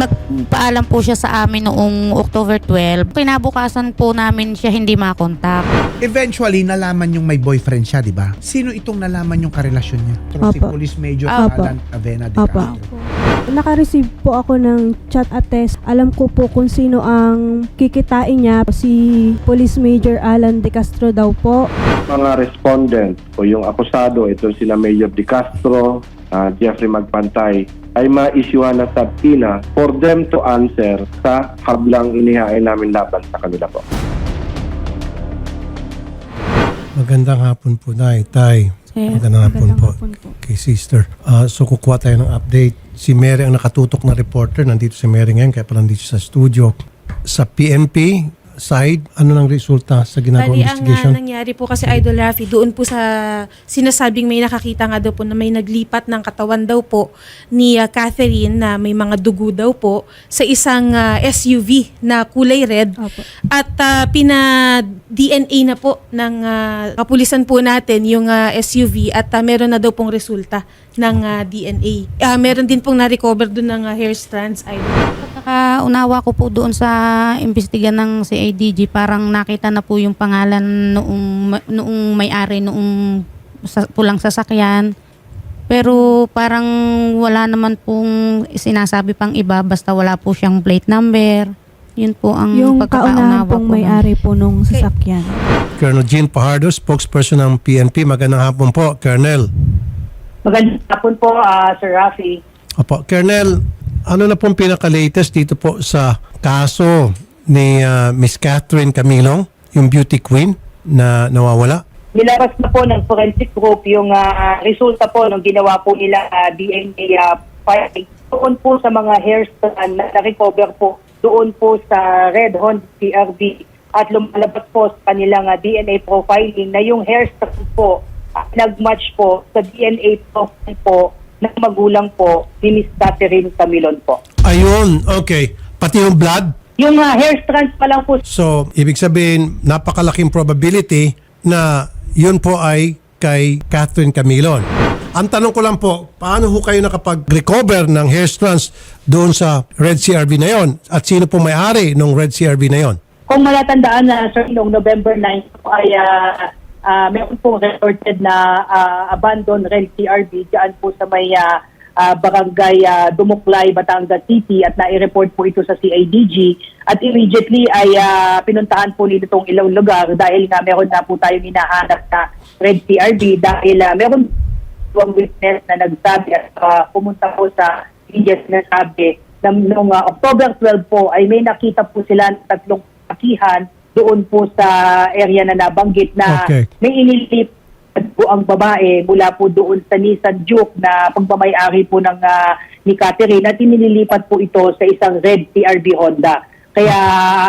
nagpaalam po siya sa amin noong October 12, kinabukasan po namin siya hindi makontak. Eventually, nalaman yung may boyfriend siya, di ba? Sino itong nalaman yung karelasyon niya? Through si. Police Major Apo. Alan Avena de Apo. Castro. Naka-receive po ako ng chat attest. Alam ko po kung sino ang kikitain niya. Si Police Major Alan De Castro daw po. mga respondent o yung akusado, ito sila Mayor De Castro, ah, Jeffrey Magpantay, ay ma-issuehan na subpoena for them to answer sa hablang inihain namin laban sa kanila po. Magandang hapon po, Nay. Tay. Magandang hapon po. Kay sister. Ah, so kukuha tayo ng update. Si Mary ang nakatutok na reporter. Nandito si Mary ngayon, kaya pala nandito sa studio. Sa PNP side, ano nang resulta sa ginagawang Bali, ang investigation? uh, nangyari po kasi Idol Rafi, doon po sa sinasabing may nakakita nga daw po na may naglipat ng katawan daw po ni uh, Catherine na may mga dugo daw po sa isang uh, SUV na kulay red Opo. at uh, pina-DNA na po ng uh, kapulisan po natin yung uh, SUV at uh, meron na daw pong resulta ng uh, DNA. Uh, meron din pong na-recover doon ng uh, hair strands, Idol. Nakaunawa ko po doon sa imbestiga ng CIDG, parang nakita na po yung pangalan noong, noong may-ari, noong sa, pulang sasakyan. Pero parang wala naman pong sinasabi pang iba, basta wala po siyang plate number. Yun po ang Yung pagkakaunawa pong po. may-ari po nung sasakyan. Colonel Jean Pajardo, spokesperson ng PNP. Magandang hapon po, Colonel. Magandang hapon po, ah, Sir Rafi. Opo, Colonel, ano na pong pinaka-latest dito po sa kaso ni ah, Miss Catherine Camilong, yung beauty queen na nawawala? Nilabas na po ng forensic group yung ah, resulta po ng ginawa po nila ah, DNA ah, filing doon po sa mga hair strand na na-recover po doon po sa Red Honda CRV at lumalabas po sa kanilang ah, DNA profiling na yung hair strand po ah, nag-match po sa DNA profile po ng magulang po ni Miss Catherine Camilon po. Ayun, okay. Pati yung blood, Yung ah, hair strands pa lang po So, ibig sabihin, napakalaking probability na yun po ay kay Catherine Camilon. Ang tanong ko lang po, paano ho kayo nakapag-recover ng hair strands doon sa Red CRV na yon? At sino po may-ari ng Red CRV na yon? Kung malatandaan na sir, noong November 9 po ay uh, uh, meron pong reported na ah, abandoned rent CRB dyan po sa may ah, ah, barangay ah, Dumuklay, Batangas City at nai-report po ito sa CIDG at immediately ay ah, pinuntahan po nito itong ilang lugar dahil nga meron na po tayong hinahanap na red CRB dahil ah, meron ang witness na nagsabi at ah, pumunta po sa media na sabi na noong ah, October 12 po ay may nakita po sila ng tatlong akihan doon po sa area na nabanggit na Okay. may inilip po ang babae mula po doon sa Nissan Juke na pagmamayari po ng ah, ni Catherine at inililipat po ito sa isang red CRV Honda. Kaya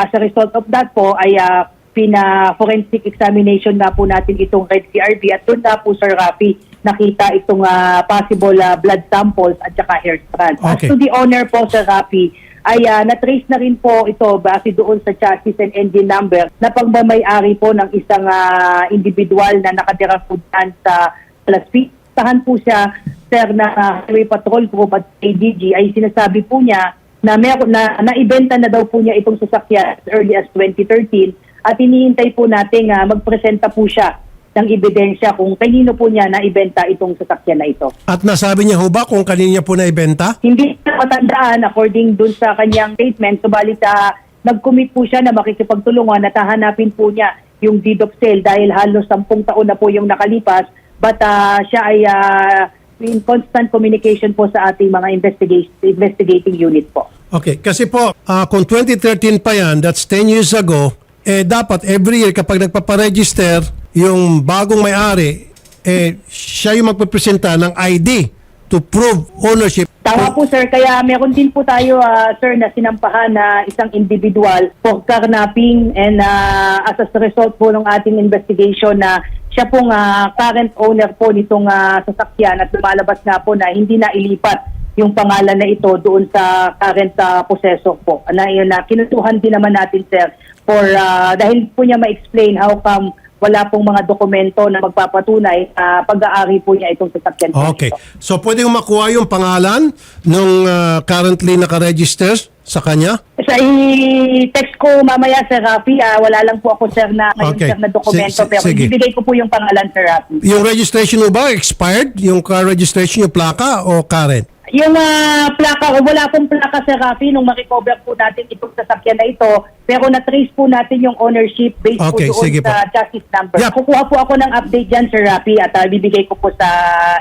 as a result of that po ay ah, pina-forensic examination na po natin itong red CRV at doon na po Sir Rafi nakita itong ah, possible ah, blood samples at saka hair strands. Okay. As to the owner po Sir Rafi, ay ah, na-trace na rin po ito base doon sa chassis and engine number na pagmamayari po ng isang ah, individual na nakatira po dyan sa Las Piñas. Tahan po siya, sir, na ah, Highway Patrol Group at ADG ay sinasabi po niya na meron na naibenta na daw po niya itong sasakyan as early as 2013 at hinihintay po natin ah, magpresenta po siya ng ebidensya kung kanino po niya naibenta itong sasakyan na ito. At nasabi niya ho ba kung kanina niya po naibenta? Hindi na matandaan according dun sa kanyang statement, subalit uh, nag-commit po siya na makikipagtulungan at hahanapin po niya yung deed of sale dahil halos 10 taon na po yung nakalipas but ah, siya ay ah, in constant communication po sa ating mga investigation, investigating unit po. Okay, kasi po, ah, kung 2013 pa yan, that's 10 years ago, eh dapat every year kapag nagpaparegister yung bagong may-ari, eh siya yung magpapresenta ng ID to prove ownership. Tama po sir, kaya meron din po tayo ah, sir na sinampahan na isang individual for carnapping and ah, as a result po ng ating investigation na siya pong ah, current owner po nitong ah, sasakyan at lumalabas nga po na hindi na ilipat yung pangalan na ito doon sa current ah, possessor po. Na yun na kinutuhan din naman natin sir for ah, dahil po niya ma-explain how come wala pong mga dokumento na magpapatunay na pag-aari po niya itong sasakyan po Okay. So pwede yung makuha yung pangalan nung ah, currently nakaregister sa kanya? Sa i-text ko mamaya, Sir Rafi, ah, wala lang po ako, sir, na ngayon, Okay. sir, na dokumento. Si- si- pero sige. ibibigay ko po yung pangalan, Sir Rafi. Yung registration mo ba expired? Yung car registration, yung plaka o current? Yung ah, plaka, o wala pong plaka, Sir Rafi, nung ma-recover po natin itong sasakyan na ito, pero na-trace po natin yung ownership based Okay, po doon sa chassis number. Yep. Kukuha po ako ng update dyan, Sir Rafi, at ah, bibigay ko po sa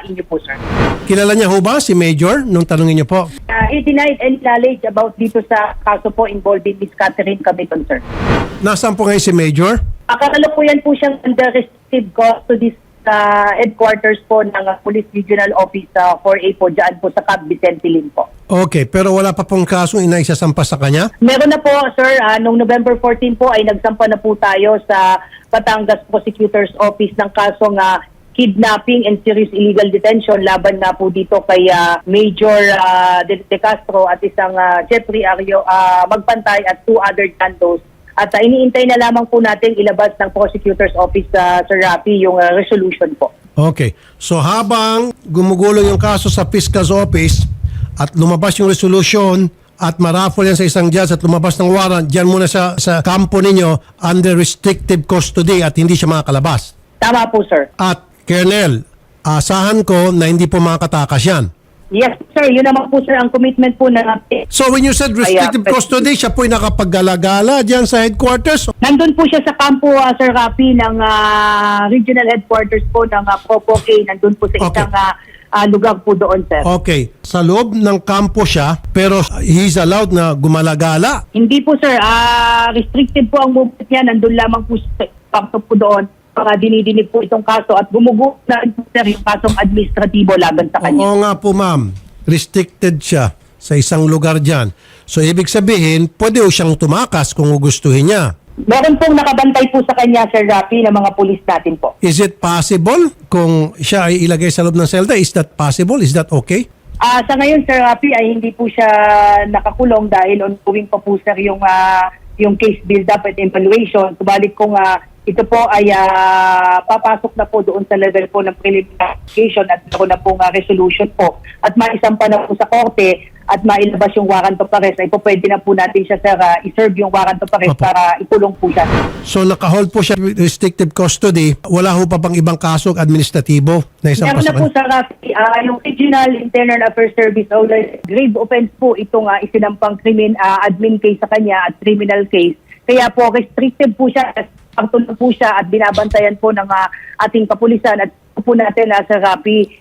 inyo po, sir. Kilala niya ho ba si Major nung tanungin niyo po? Uh, he denied any knowledge about dito sa kaso po involving Miss Catherine Camiton, sir. Nasaan po ngayon si Major? Akakalukuyan po siyang under restrictive custody sa headquarters po ng uh, Police Regional Office sa 4A po dyan po sa Cab Vicente Lim po. Okay, pero wala pa pong kasong inaisasampa sa kanya? Meron na po, sir, ah, noong November 14 po ay nagsampa na po tayo sa Batangas Prosecutor's Office ng kasong ah, kidnapping and serious illegal detention laban na po dito kay ah, Major ah, De, De Castro at isang ah, Jeffrey Ario ah, Magpantay at two other tandos. At ah, iniintay na lamang po natin ilabas ng Prosecutor's Office sa Sir Rafi yung ah, resolution po. Okay. So habang gumugulo yung kaso sa Fiscal's Office at lumabas yung resolution at maraffle yan sa isang judge at lumabas ng warrant, dyan muna sa, sa kampo ninyo under restrictive custody at hindi siya makakalabas. Tama po, sir. At Colonel, asahan ko na hindi po makakatakas yan. Yes, sir. Yun naman po, sir, ang commitment po na So when you said restrictive Kaya- custody, siya po'y nakapaggalagala dyan sa headquarters? Nandun po siya sa kampo, ah, Sir Rafi, ng ah, regional headquarters po ng uh, Popo K. Nandun po sa Okay. isang ah, ah, lugar po doon, sir. Okay. Sa loob ng kampo siya, pero he's allowed na gumalagala. Hindi po, sir. ah restricted po ang movement niya. Nandun lamang po sa kampo po doon para dinidinig po itong kaso at gumugo na rin po, sir, yung kasong administratibo laban sa kanya. Oo nga po ma'am, restricted siya sa isang lugar dyan. So ibig sabihin, pwede ho siyang tumakas kung gustuhin niya. Meron pong nakabantay po sa kanya, Sir Rafi, ng mga pulis natin po. Is it possible kung siya ay ilagay sa loob ng selda? Is that possible? Is that okay? Ah, sa ngayon Sir Rafi ay hindi po siya nakakulong dahil ongoing pa po sir yung ah, yung case build up and evaluation. Subalit kung ah, ito po ay ah, papasok na po doon sa level po ng preliminary investigation at ako na po nga resolution po at maisampa na po sa korte at mailabas yung warrant of arrest ay po pwede na po natin siya sir ah, iserve yung warrant of arrest Opo. para ikulong po siya. So nakahold po siya with restrictive custody. Wala ho pa bang ibang kaso administratibo na isang Meron na po sa Rafi, ah, yung Regional Internal Affairs Service o grave offense po itong uh, isinampang krimen, ah, admin case sa kanya at criminal case. Kaya po restricted po siya at pagtulong po siya at binabantayan po ng ah, ating kapulisan at po natin na sa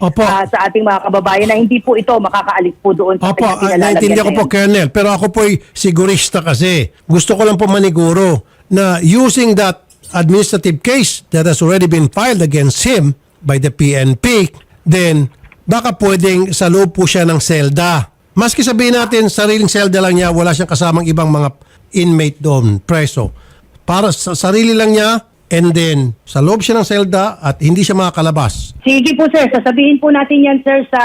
Opo. ah, sa ating mga kababayan na hindi po ito makakaalis po doon sa Opo, ah, pinalalagyan naintindihan ko po. Colonel. Pero ako po'y sigurista kasi. Gusto ko lang po maniguro na using that administrative case that has already been filed against him by the PNP, then baka pwedeng sa loob po siya ng selda. Maski sabihin natin, sariling selda lang niya, wala siyang kasamang ibang mga inmate doon, preso. Para sa sarili lang niya, and then sa loob siya ng selda at hindi siya makakalabas. Sige po sir, sasabihin po natin yan sir sa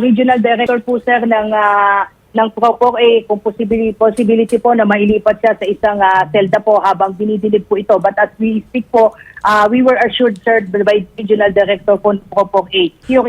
regional director po sir ng ah, ng Proco eh kung possibility, possibility po na mailipat siya sa isang ah, selda po habang dinidinig po ito. But as we speak po, ah, we were assured sir by regional director po ng Proco A.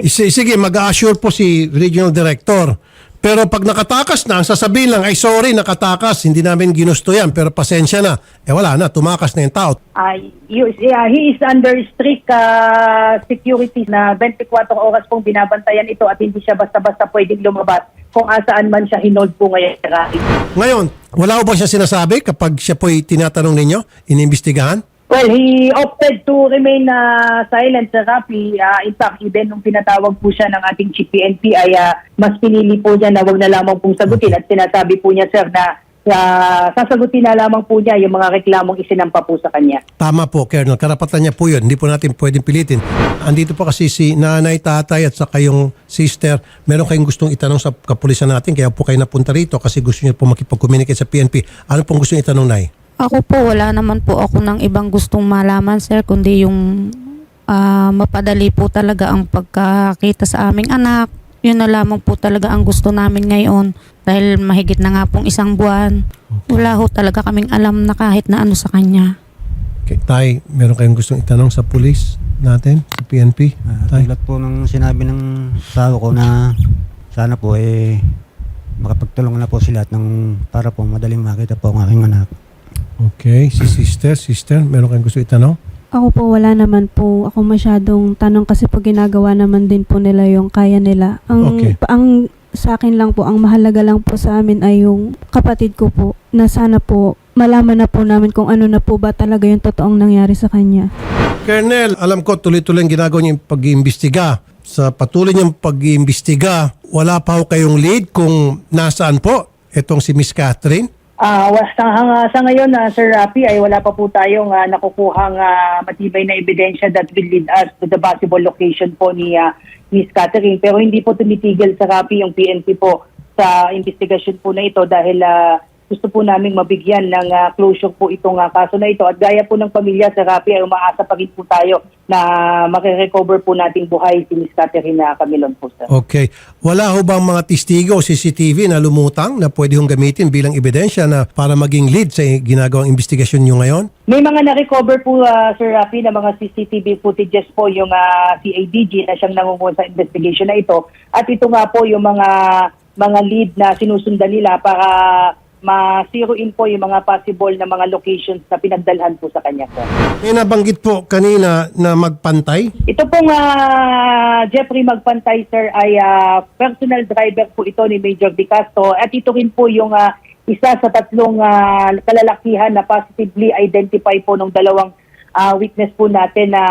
Sige, sige mag-assure po si regional director. Pero pag nakatakas na, ang sasabihin lang, ay sorry, nakatakas, hindi namin ginusto yan, pero pasensya na. Eh wala na, tumakas na yung tao. Ah, you- yeah, he is under strict ah, security na 24 oras pong binabantayan ito at hindi siya basta-basta pwedeng lumabas kung asaan man siya hinold po ngayon. Ngayon, wala ba siya sinasabi kapag siya po'y tinatanong ninyo, inimbestigahan? Well, he opted to remain uh, silent, Sir Rafi. Uh, in fact, even nung pinatawag po siya ng ating chief PNP ay uh, mas pinili po niya na wag na lamang pong sagutin at sinasabi po niya, Sir, na uh, sasagutin na lamang po niya yung mga reklamong isinampa po sa kanya. Tama po, Colonel. Karapatan niya po yun. Hindi po natin pwedeng pilitin. Andito po kasi si nanay, tatay at saka yung sister. Meron kayong gustong itanong sa kapulisan natin kaya po kayo napunta rito kasi gusto niyo po makipag-communicate sa PNP. Ano pong gusto niyo itanong, Nay? Ako po, wala naman po ako ng ibang gustong malaman, sir, kundi yung ah, mapadali po talaga ang pagkakita sa aming anak. Yun na lamang po talaga ang gusto namin ngayon. Dahil mahigit na nga pong isang buwan. Wala ho talaga kaming alam na kahit na ano sa kanya. Okay, Tay, meron kayong gustong itanong sa pulis natin, sa PNP? Ah, Tay? tulad po nung sinabi ng asawa ko na sana po eh makapagtulong na po sila at ng para po madaling makita po ang aking anak. Okay, si sister, sister, meron kayong gusto itanong? Ako po wala naman po ako masyadong tanong kasi po ginagawa naman din po nila yung kaya nila. Ang Okay. pa- ang sa akin lang po, ang mahalaga lang po sa amin ay yung kapatid ko po na sana po malaman na po namin kung ano na po ba talaga yung totoong nangyari sa kanya. Colonel, alam ko tuloy-tuloy ang ginagawa niyong pag-iimbestiga. Sa patuloy niyong pag-iimbestiga, wala pa ho kayong lead kung nasaan po itong si Miss Catherine? Ah, wa- sa, hang- sa ngayon, ah, Sir Rafi, ay wala pa po tayong ah, nakukuhang ah, matibay na ebidensya that will lead us to the possible location po ni ah, Miss Catherine. Pero hindi po tumitigil sa Rafi yung PNP po sa investigasyon po na ito dahil ah, gusto po namin mabigyan ng ah, closure po itong ah, kaso na ito. At gaya po ng pamilya sa Rafi ay umaasa pa rin po tayo na makire-recover po nating buhay si Miss Catherine na Camilon po, sir. Okay. Wala ho bang mga testigo o CCTV na lumutang na pwede hong gamitin bilang ebidensya na para maging lead sa ginagawang investigasyon niyo ngayon? May mga na-recover po, ah, Sir Rafi, na mga CCTV footages po yung ah, CADG na siyang nangunguha sa investigation na ito. At ito nga po yung mga mga lead na sinusundan nila para ma-zero in po yung mga possible na mga locations na pinagdalhan po sa kanya, sir. May nabanggit po kanina na magpantay. Ito pong ah, Jeffrey Magpantay, sir, ay ah, personal driver po ito ni Major Di Castro. At ito rin po yung ah, isa sa tatlong ah, kalalakihan na positively identify po ng dalawang ah, witness po natin na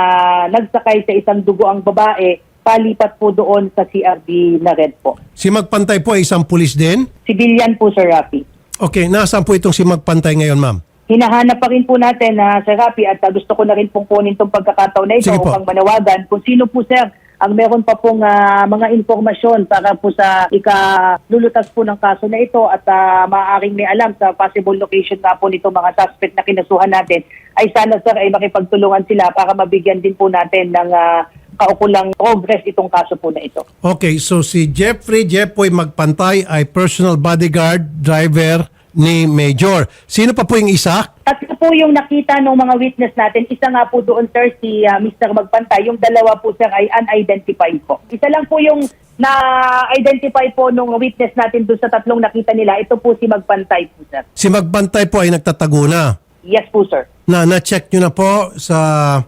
nagsakay sa isang dugo ang babae palipat po doon sa CRB na red po. Si magpantay po ay isang pulis din. Civilian po, Sir Rafi. Okay, nasaan po itong si magpantay ngayon, ma'am? hinahanap pa rin po natin na Sir Rafi at ah, gusto ko na rin pong kunin itong pagkakataon na ito Sige po. upang manawagan kung sino po sir ang meron pa pong ah, mga informasyon para po sa ikalulutas po ng kaso na ito at ah, maaaring may alam sa possible location na po nito mga suspect na kinasuhan natin ay sana sir ay makipagtulungan sila para mabigyan din po natin ng ah, kaukulang progress itong kaso po na ito. Okay, so si Jeffrey Jeffoy Magpantay ay personal bodyguard driver ni Major. Sino pa po yung isa? Tatlo po yung nakita ng mga witness natin. Isa nga po doon, sir, si ah, Mr. Magpantay. Yung dalawa po, sir, ay unidentified po. Isa lang po yung na-identify po nung witness natin doon sa tatlong nakita nila. Ito po si Magpantay po, sir. Si Magpantay po ay nagtatago na. Yes po, sir. Na na-check nyo na po sa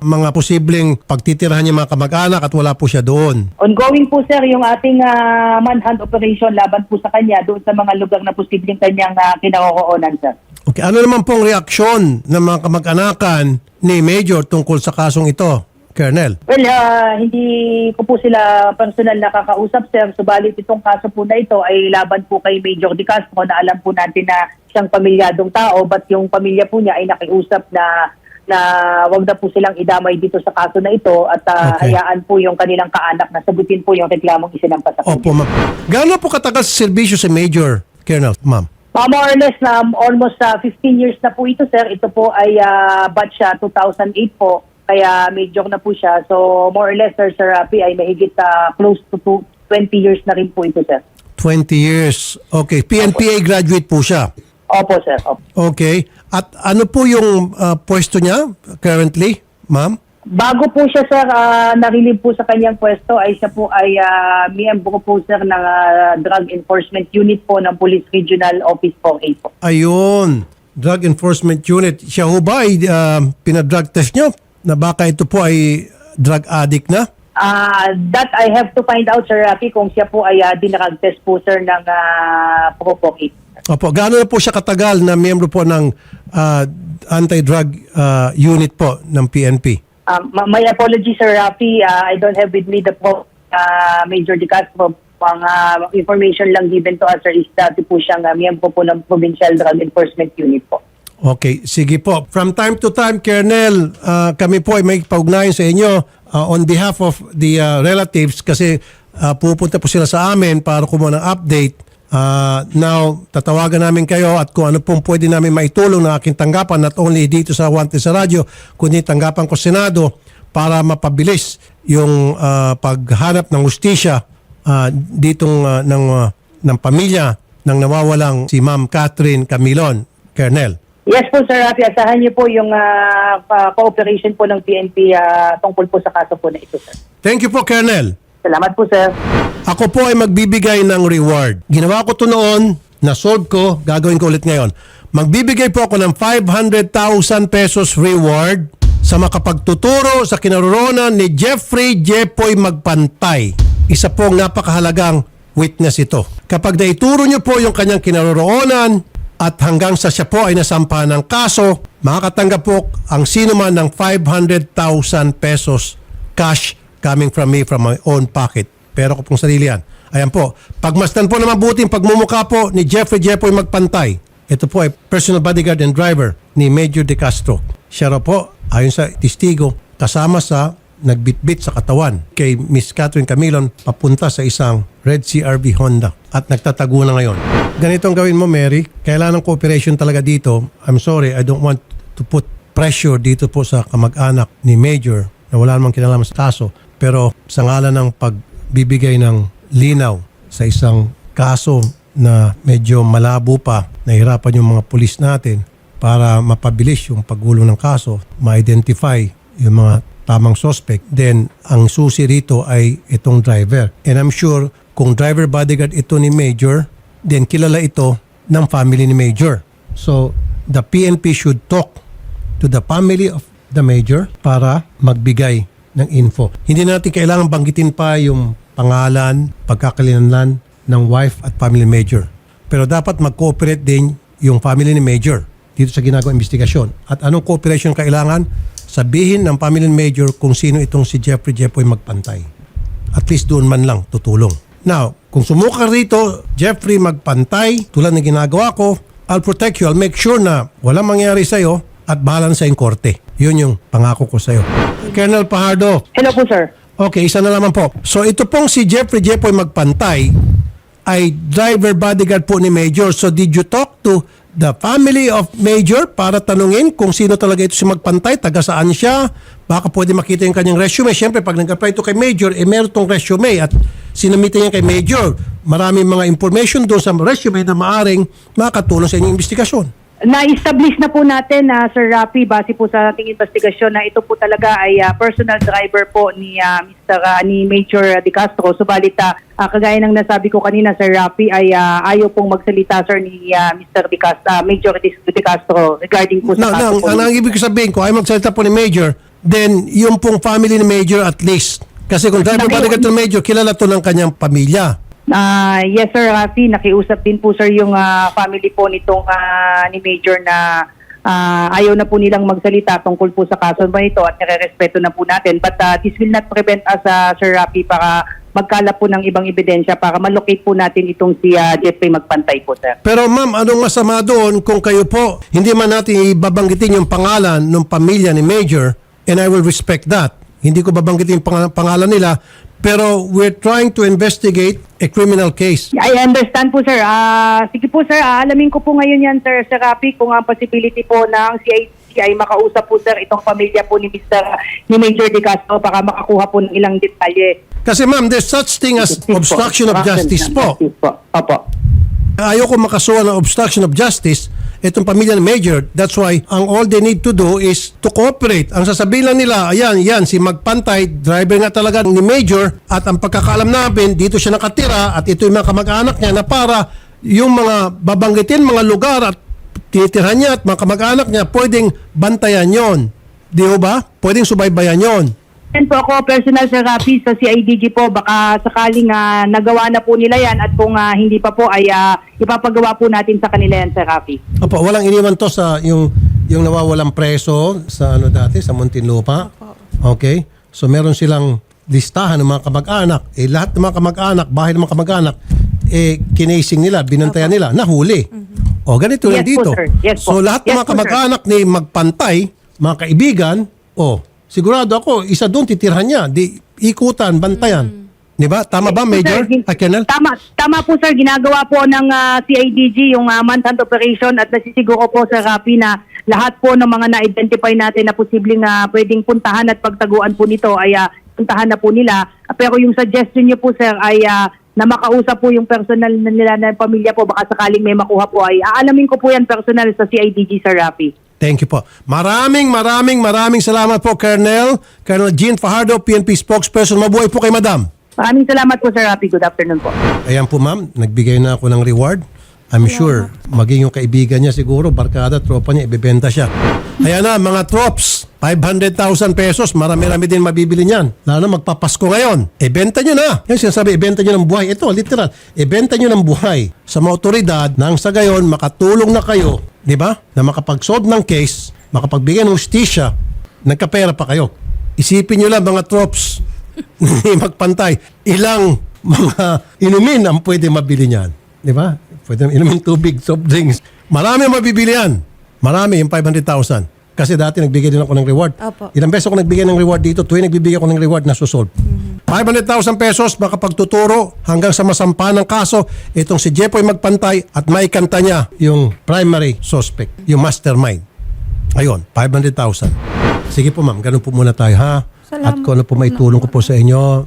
mga posibleng pagtitirahan niya mga kamag-anak at wala po siya doon. Ongoing po, sir, yung ating ah, manhunt operation laban po sa kanya doon sa mga lugar na posibleng kanyang uh, kinakokoonan, sir. Okay, ano naman pong reaksyon ng mga kamag-anakan ni Major tungkol sa kasong ito, Colonel? Well, ah, hindi ko po sila personal nakakausap, sir. Subalit itong kaso po na ito ay laban po kay Major Di Castro na alam po natin na siyang pamilyadong tao but yung pamilya po niya ay nakiusap na na wag na po silang idamay dito sa kaso na ito at ah, Okay. hayaan po yung kanilang kaanak na sagutin po yung reklamong isinampas sa Opo, ma'am. Gaano po katagal sa serbisyo si Major, Colonel, ma'am? Ah, more or less na almost ah, 15 years na po ito, sir. Ito po ay ah, batch siya 2008 po. Kaya major na po siya. So more or less, sir, Sir Rafi, ay mahigit ah, close to two- 20 years na rin po ito, sir. 20 years. Okay, PNPA graduate po siya. Opo, sir. Opo. Okay. At ano po yung ah, pwesto niya currently, ma'am? Bago po siya, sir, uh, narilib po sa kanyang pwesto, ay siya po ay ah, miyembro po, sir, ng ah, Drug Enforcement Unit po ng Police Regional Office 4A po. Ayun. Drug Enforcement Unit. Siya ho ba ay ah, pinadrug test nyo? Na baka ito po ay drug addict na? Ah, that I have to find out, Sir Rafi, kung siya po ay uh, dinarag-test po, sir, ng uh, Propokit. Opo, gaano na po siya katagal na miyembro po ng ah, anti-drug ah, unit po ng PNP? Um, ma- my apology, Sir Rafi. Uh, I don't have with me the pro, uh, Major De Castro. Ang uh, information lang given to us, sir, is dati po siyang uh, miyembro po ng Provincial Drug Enforcement Unit po. Okay, sige po. From time to time, Colonel, ah, kami po ay may paugnayan sa inyo ah, on behalf of the ah, relatives kasi ah, pupunta po sila sa amin para kumuha ng update. Ah, now, tatawagan namin kayo at kung ano pong pwede namin maitulong na aking tanggapan not only dito sa Wanted sa Radyo, kundi tanggapan ko Senado para mapabilis yung ah, paghanap ng ustisya ah, ditong ah, ng, ah, ng pamilya ng nawawalang si Ma'am Catherine Camilon, Colonel. Yes po, Sir Rafi. Asahan niyo po yung pa- cooperation po ng PNP ah, tungkol po sa kaso po na ito, sir. Thank you po, Colonel. Salamat po, sir. Ako po ay magbibigay ng reward. Ginawa ko to noon, na-solve ko, gagawin ko ulit ngayon. Magbibigay po ako ng 500,000 pesos reward sa makapagtuturo sa kinaroroonan ni Jeffrey Jepoy Magpantay. Isa pong napakahalagang witness ito. Kapag naituro niyo po yung kanyang kinaroroonan at hanggang sa siya po ay nasampahan ng kaso, makakatanggap po ang sino man ng 500,000 pesos cash coming from me from my own pocket. Pero ko pong sarili yan. Ayan po. Pagmasdan po na mabuting pagmumukha po ni Jeffrey Jeffoy Magpantay. Ito po ay personal bodyguard and driver ni Major De Castro. Siya po, ayon sa testigo, kasama sa nagbitbit sa katawan kay Miss Catherine Camilon papunta sa isang Red CRV Honda at nagtatago na ngayon. Ganito ang gawin mo, Mary. Kailangan ng cooperation talaga dito. I'm sorry, I don't want to put pressure dito po sa kamag-anak ni Major na wala namang kinalaman sa kaso. Pero sa ngalan ng pagbibigay ng linaw sa isang kaso na medyo malabo pa, nahirapan yung mga pulis natin para mapabilis yung paggulo ng kaso, ma-identify yung mga tamang suspect, then ang susi rito ay itong driver. And I'm sure kung driver bodyguard ito ni Major, then kilala ito ng family ni Major. So, the PNP should talk to the family of the Major para magbigay ng info. Hindi natin kailangan banggitin pa yung pangalan, pagkakalinlan ng wife at family major. Pero dapat mag-cooperate din yung family ni major dito sa ginagawang investigasyon. At anong cooperation kailangan? Sabihin ng family major kung sino itong si Jeffrey Jeffoy magpantay. At least doon man lang tutulong. Now, kung sumuka rito, Jeffrey magpantay, tulad ng ginagawa ko, I'll protect you. I'll make sure na walang mangyari sa'yo at bahala na sa yung korte. Yun yung pangako ko sa'yo. Colonel Pajardo, Hello po, sir. Okay, isa na naman po. So ito pong si Jeffrey Jeffoy Magpantay ay driver bodyguard po ni Major. So did you talk to the family of Major para tanungin kung sino talaga ito si Magpantay, taga saan siya? Baka pwede makita yung kanyang resume. Siyempre, pag nag-apply ito kay Major, eh meron tong resume at sinamitan niya kay Major. Maraming mga information doon sa resume na maaring makatulong sa inyong investigasyon. Na-establish na po natin, na Sir Rafi, base po sa ating investigasyon na ito po talaga ay ah, personal driver po ni ah, Mr. ah, ni Major De Castro. Subalit, ah, ah, kagaya ng nasabi ko kanina, Sir Rafi, ay ah, ayaw pong magsalita, sir, ni ah, Mr. De Castro, ah, Major De, Castro regarding po No, sa kaso no, po. ang, ang ibig ko sabihin ko ay magsalita po ni Major, then yung pong family ni Major at least. Kasi kung driver Naki- bodyguard to ni Major, kilala to ng kanyang pamilya. Ah, yes sir, Rafi, nakiusap din po sir yung ah, family po nitong ah, ni Major na ah, ayaw na po nilang magsalita tungkol po sa kaso ba ito at nire-respeto na po natin. But ah, this will not prevent us, ah, Sir Rafi, para magkala po ng ibang ebidensya para malocate po natin itong si ah, Jeffrey Magpantay po, sir. Pero ma'am, anong masama doon kung kayo po, hindi man natin ibabanggitin yung pangalan ng pamilya ni Major, and I will respect that. Hindi ko babanggitin yung pang- pangalan nila, pero we're trying to investigate a criminal case. I understand po, sir. Ah, sige po, sir. Aalamin ko po ngayon yan, sir, Sir Rafi, kung ang possibility po ng CIC ay makausap po, sir, itong pamilya po ni Mr. ni Major De Castro para makakuha po ng ilang detalye. Kasi ma'am, there's such thing as Justice po. obstruction of justice po. Justice po. Opo. Ayoko makasuha ng obstruction of justice itong pamilya ni Major. That's why ang all they need to do is to cooperate. Ang sasabihin lang nila, ayan, yan, si Magpantay, driver nga talaga ni Major at ang pagkakaalam namin, dito siya nakatira at ito yung mga kamag-anak niya na para yung mga babanggitin, mga lugar at tinitirhan niya at mga kamag-anak niya, pwedeng bantayan yon. Di ba? Pwedeng subaybayan yon. Yan po ako, personal Rafi, sa CIDG po, baka sakaling ah, nagawa na po nila yan at kung ah, hindi pa po ay ah, ipapagawa po natin sa kanila yan, Sir Rafi. Opo, walang iniwan to sa yung yung nawawalang preso sa ano dati sa Muntinlupa. Okay? So meron silang listahan ng mga kamag-anak. Eh lahat ng mga kamag-anak, bahay ng mga kamag-anak, eh kinasing nila, binantayan nila, nahuli. O ganito lang Yes po, dito. sir. Yes so po. lahat ng Yes mga po, sir. kamag-anak ni magpantay, mga kaibigan, o sigurado ako, isa doon titirhan niya, di ikutan, bantayan. Di ba? Tama ba, po, Major? sir. Ay, Colonel? Tama, tama po sir, ginagawa po ng ah, CIDG yung uh, manhunt operation at nasisiguro po Sir Rafi na lahat po ng mga na-identify natin na posibleng ah, pwedeng puntahan at pagtaguan po nito ay ah, puntahan na po nila. Ah, Pero yung suggestion niyo po sir ay ah, na makausap po yung personal na nila na pamilya po, baka sakaling may makuha po ay aalamin ko po yan personal sa CIDG sa Rafi. Thank you po. Maraming, maraming, maraming salamat po, Colonel. Colonel Jean Fajardo, PNP spokesperson. Mabuhay po kay Madam. Maraming salamat po Sir Rafi. Good afternoon po. Ayan po ma'am, nagbigay na ako ng reward. I'm sure, maging yung kaibigan niya siguro, barkada, tropa niya, ibebenta siya. Ayan na, mga trops, 500,000 pesos, marami-rami din mabibili niyan. Lalo na magpapasko ngayon. Ibenta niyo na. Yung sinasabi, ibenta niyo ng buhay. Ito, literal, ibenta niyo ng buhay sa mga otoridad nang sa gayon, makatulong na kayo, di ba? Na makapag-solve ng case, makapagbigay ng justisya, nagkapera pa kayo. Isipin niyo lang mga hindi magpantay. Ilang mga inumin ang pwede mabili niyan. Di ba? Pwede inumin tubig, soft drinks. Marami ang mabibili yan. Marami, yung 500,000. Kasi dati nagbigay din ako ng reward. Opo. Ilang beses ako nagbigay ng reward dito, tuwing nagbibigay ako ng reward, nasusolve. 500,000 pesos, makapagtuturo hanggang sa masampa ng kaso, itong si Jepoy magpantay at may kanta niya yung primary suspect, yung mastermind. Ayun, 500,000. Sige po ma'am, ganun po muna tayo ha. At kung ano po may tulong ko po sa inyo,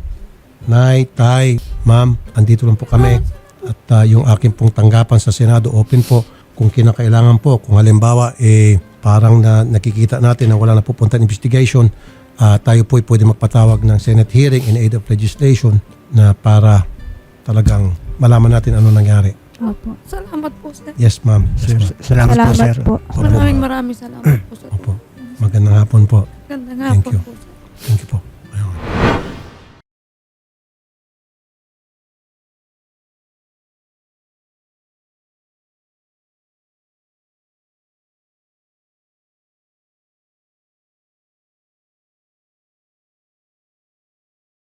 Nay, Tay, Ma'am, andito lang po kami. At ah, yung aking pong tanggapan sa Senado, open po. Kung kinakailangan po, kung halimbawa, eh, parang na, nakikita natin na wala na pupunta investigation, ah, tayo po ay pwede magpatawag ng Senate hearing in aid of legislation na para talagang malaman natin ano nangyari. Opo. Salamat po, sir. Yes, ma'am. Sir. Salamat, po, sir. Salamat po. Maraming maraming salamat po, sir. Opo. Magandang hapon po. Ganda nga Thank po you. po, sir. Thank you po.